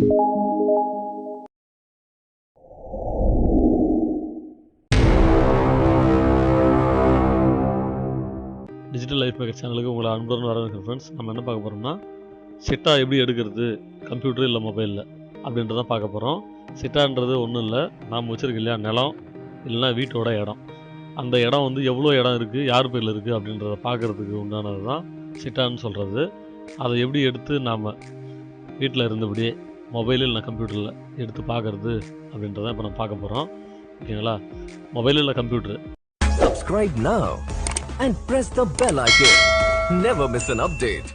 Digital life maker சேனலுக்கு உங்களை அன்புடன் வரவேற்கிறேன் ஃப்ரெண்ட்ஸ் நம்ம என்ன பார்க்க போகிறோம்னா சிட்டா எப்படி எடுக்கிறது? கம்ப்யூட்டர் இல்லை மொபைலில் அப்படின்றத பார்க்க போகிறோம் சிட்டான்றது ஒன்றும் இல்லை. நாம் வச்சுருக்க இல்லையா? நிலம் இல்லைன்னா வீட்டோட இடம். அந்த இடம் வந்து எவ்வளோ இடம் இருக்குது யார் பேரில் இருக்குது அப்படின்றத பார்க்குறதுக்கு உண்டானது தான் சிட்டான்னு சொல்கிறது அதை எப்படி எடுத்து நாம் வீட்டில் இருந்தபடியே மொபைலில் இல்லை கம்ப்யூட்டரில் எடுத்து பார்க்குறது அப்படின்றத இப்போ நம்ம பார்க்க போகிறோம் ஓகேங்களா? மொபைல் இல்லை computer Subscribe now and press the bell icon. Never miss an update.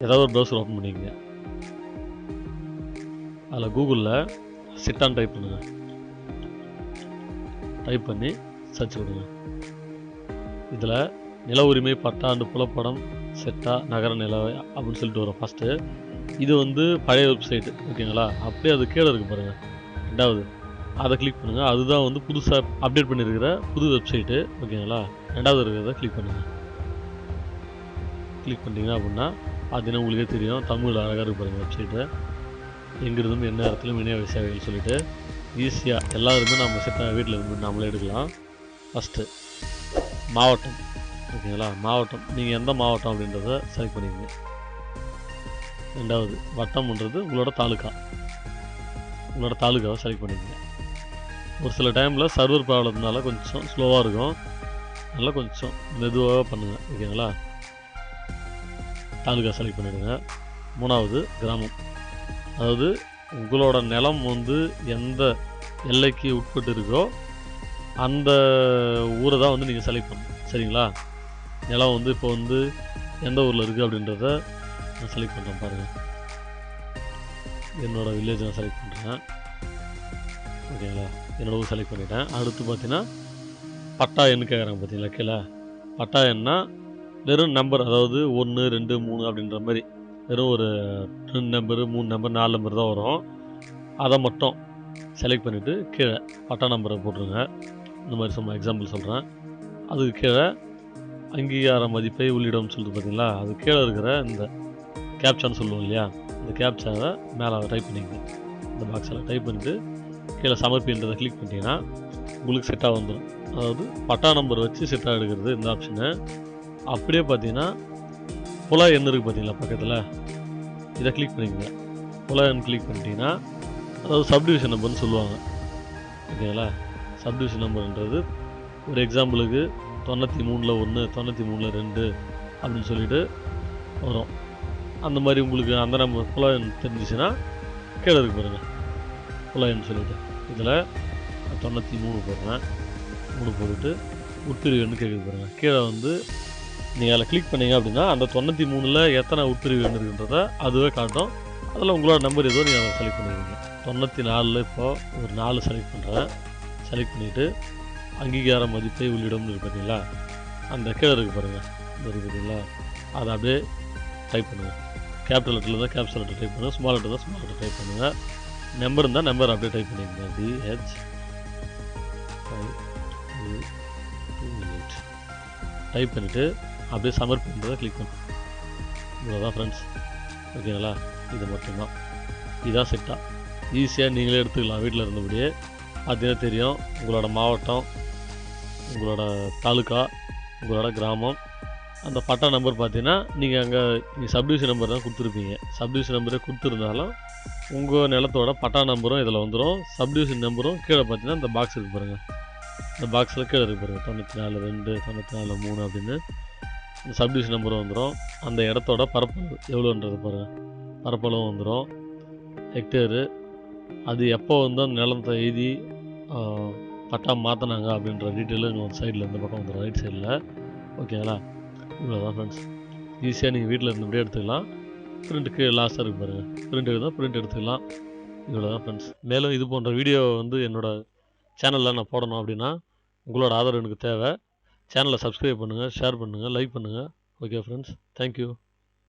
ஏதாவது ஒரு ப்ரௌசர் ஓப்பன் பண்ணிக்கங்க. அதில் கூகுளில் சிட்டான் டைப் பண்ணுங்க. டைப் பண்ணி சர்ச் கொடுங்க இதில் நில உரிமை பட்டாண்டு புலப்படம் செட்டா நகர நில அப்படின்னு சொல்லிட்டு வரும் ஃபஸ்ட்டு இது வந்து பழைய வெப்சைட்டு ஓகேங்களா? அப்படியே அது கீழே இருக்கு பாருங்கள் ரெண்டாவது. அதை கிளிக் பண்ணுங்கள் அதுதான் வந்து புதுசாக அப்டேட் பண்ணியிருக்கிற புது வெப்சைட்டு ஓகேங்களா? ரெண்டாவது இருக்கிறத கிளிக் பண்ணுங்கள் கிளிக் பண்ணிட்டீங்கன்னா அப்படின்னா பார்த்தீங்கன்னா உங்களுக்கே தெரியும். தமிழ் அழகாக இருக்கு பாருங்கள் வெப்சைட்டு எங்கிருந்தும் என்ன இடத்துலையும் இணைய சேவைகள் சொல்லிட்டு ஈஸியாக எல்லாருமே நம்ம செட்டாக வீட்டில் இருந்து நம்மளே எடுக்கலாம். ஃபஸ்ட்டு மாவட்டம் ஓகேங்களா? மாவட்டம். நீங்கள் எந்த மாவட்டம் அப்படின்றத செலக்ட் பண்ணிக்கங்க. ரெண்டாவது வட்டம்ன்றது உங்களோட தாலுக்கா உங்களோட தாலுக்காவை செலக்ட் பண்ணிக்கங்க. ஒரு சில டைமில் சர்வர் ப்ராப்ளம்னால கொஞ்சம் ஸ்லோவாக இருக்கும். நல்லா கொஞ்சம் மெதுவாக பண்ணுங்கள் ஓகேங்களா தாலுக்கா செலக்ட் பண்ணிடுங்க. மூணாவது கிராமம். அதாவது உங்களோட நிலம் வந்து எந்த எல்லைக்கு உட்பட்டு இருக்கோ அந்த ஊரை தான் வந்து நீங்கள் செலக்ட் பண்ணணும். சரிங்களா? நிலம் வந்து இப்போ வந்து எந்த ஊரில் இருக்குது அப்படின்றத நான் செலக்ட் பண்ணுறேன் பாருங்கள் என்னோடய வில்லேஜ் நான் செலக்ட் பண்ணுறேன் ஓகேங்களா என்னோட ஊர் செலக்ட் பண்ணிட்டேன். அடுத்து பார்த்தீங்கன்னா பட்டா எண்ணு கேட்குறாங்க பார்த்தீங்களா கீழே? பட்டா எண்ணா வெறும் நம்பர் அதாவது ஒன்று ரெண்டு மூணு அப்படின்ற மாதிரி. வெறும் ஒரு ரெண்டு நம்பரு மூணு நம்பர் நாலு நம்பர் தான் வரும். அதை மட்டும் செலக்ட் பண்ணிவிட்டு கீழே பட்டா நம்பரை போட்டுருங்க. இந்த மாதிரி சும்மா எக்ஸாம்பிள் சொல்கிறேன் அதுக்கு கீழே அங்கீகார மதிப்பை உள்ளிடம்னு சொல்லிட்டு பார்த்தீங்களா? அது கீழே இருக்கிற இந்த கேப்சான்னு சொல்லுவோம் இல்லையா? இந்த கேப்சாவை மேலே டைப் பண்ணிக்கோங்க. இந்த பாக்ஸில் டைப் பண்ணிவிட்டு கீழே சமர்ப்பின்றதை கிளிக் பண்ணிட்டீங்கன்னா உங்களுக்கு செட்டாக வந்துடும் அதாவது பட்டா நம்பர் வச்சு செட்டாக எடுக்கிறது இந்த ஆப்ஷனு அப்படியே பார்த்தீங்கன்னா புலா எண் இருக்குது பார்த்தீங்களா பக்கத்தில்? இதை கிளிக் பண்ணிக்கங்க. புலா எண் கிளிக் பண்ணிட்டீங்கன்னா அதாவது சப்டிவிஷன் நம்பர்னு சொல்லுவாங்க. ஓகேங்களா? சப்டிவிஷன் நம்பர்ன்றது ஒரு எக்ஸாம்பிளுக்கு தொண்ணூற்றி மூணில் ஒன்று தொண்ணூற்றி மூணில் ரெண்டு அப்படின்னு சொல்லிட்டு வரும். அந்த மாதிரி உங்களுக்கு அந்த நம்ம புலன் தெரிஞ்சிச்சுன்னா கீழே இருக்கு பாருங்கள் புலன்னு சொல்லிட்டு. இதில் தொண்ணூற்றி மூணு போடுறேன். மூணு போட்டுட்டு உட்பிரிவுன்னு எண்ணு கேட்குது பாருங்கள் கீழே வந்து நீங்கள் அதில் கிளிக் பண்ணீங்க அப்படின்னா அந்த தொண்ணூற்றி மூணில் எத்தனை உட்பிரிவு இருக்குன்றத அதுவே காட்டும். அதில் உங்களோட நம்பர் ஏதோ நீங்கள் அதை செலக்ட் பண்ணிடுவீங்க தொண்ணூற்றி நாலில் இப்போது ஒரு நாலு செலக்ட் பண்ணுறேன் செலக்ட் பண்ணிவிட்டு அங்கீகார மதிப்பை உள்ளிடம்னு இருக்கு பார்த்தீங்களா அந்த கீழே இருக்குது பாருங்கள் இந்த இருக்கு பார்த்தீங்களா அதை அப்படியே டைப் பண்ணுங்கள் கேபிட்டல் லெட்டரில் தான் கேப்சல் லெட்டர் டைப் பண்ணுங்கள் ஸ்மால் லெட்டர் தான் ஸ்மால் லெட்டர் டைப் பண்ணுங்கள் நம்பர் இருந்தால் நம்பர் அப்படியே டைப் பண்ணிடுங்க. DH five two two eight type பண்ணிவிட்டு அப்படியே சமர்ப்பின்றதை கிளிக் பண்ணு. இவ்வளோதான் ஃப்ரெண்ட்ஸ் ஓகேங்களா இது மட்டும்தான். இதான் செட்டாக ஈஸியாக நீங்களே எடுத்துக்கலாம். வீட்டில் இருந்தபடியே. பார்த்தீங்கன்னா தெரியும். உங்களோட மாவட்டம் உங்களோட தாலுக்கா உங்களோட கிராமம் அந்த பட்டா நம்பர் பார்த்தீங்கன்னா நீங்கள் அங்கே நீங்கள் சப்டிவிஷன் நம்பர் தான் கொடுத்துருப்பீங்க. சப்டிவிஷன் நம்பரே கொடுத்துருந்தாலும் உங்கள் நிலத்தோட பட்டா நம்பரும் இதில் வந்துடும் சப்டிவிஷன் நம்பரும் கீழே பார்த்தீங்கன்னா இந்த பாக்ஸ் இருக்கு பாருங்கள் இந்த பாக்ஸில் கீழே இருக்கு பாருங்கள் தொண்ணூற்றி நாலு ரெண்டு தொண்ணூற்றி நாலு மூணு அப்படின்னு இந்த சப்டிவிஷன் நம்பரும் வந்துடும் அந்த இடத்தோட பரப்பளவு எவ்வளோன்றது பாருங்கள் பரப்பளவும் வந்துடும் ஹெக்டேரு அது எப்போ வந்து அந்த நிலத்தை எழுதி பட்டா மாற்றினாங்க அப்படின்ற டீட்டெயிலும் இங்கே ஒரு சைடில் இந்த பக்கம் வந்துடும் ரைட் சைடில் ஓகேங்களா இவ்வளோதான் ஃப்ரெண்ட்ஸ் ஈஸியாக நீங்கள் வீட்டில் இருந்தபடியே எடுத்துக்கலாம். பிரிண்ட்டுக்கு லாஸ்ட்டாக இருக்கு பாருங்கள் பிரிண்ட் எடுத்தால் பிரிண்ட் எடுத்துக்கலாம். இவ்வளோதான் ஃப்ரெண்ட்ஸ் மேலும் இது போன்ற வீடியோ வந்து என்னோட சேனலில் நான் போடணும் அப்படின்னா உங்களோட ஆதரவு எனக்கு தேவை. சேனலை சப்ஸ்கிரைப் பண்ணுங்கள் ஷேர் பண்ணுங்கள் லைக் பண்ணுங்கள் ஓகே ஃப்ரெண்ட்ஸ் தேங்க்யூ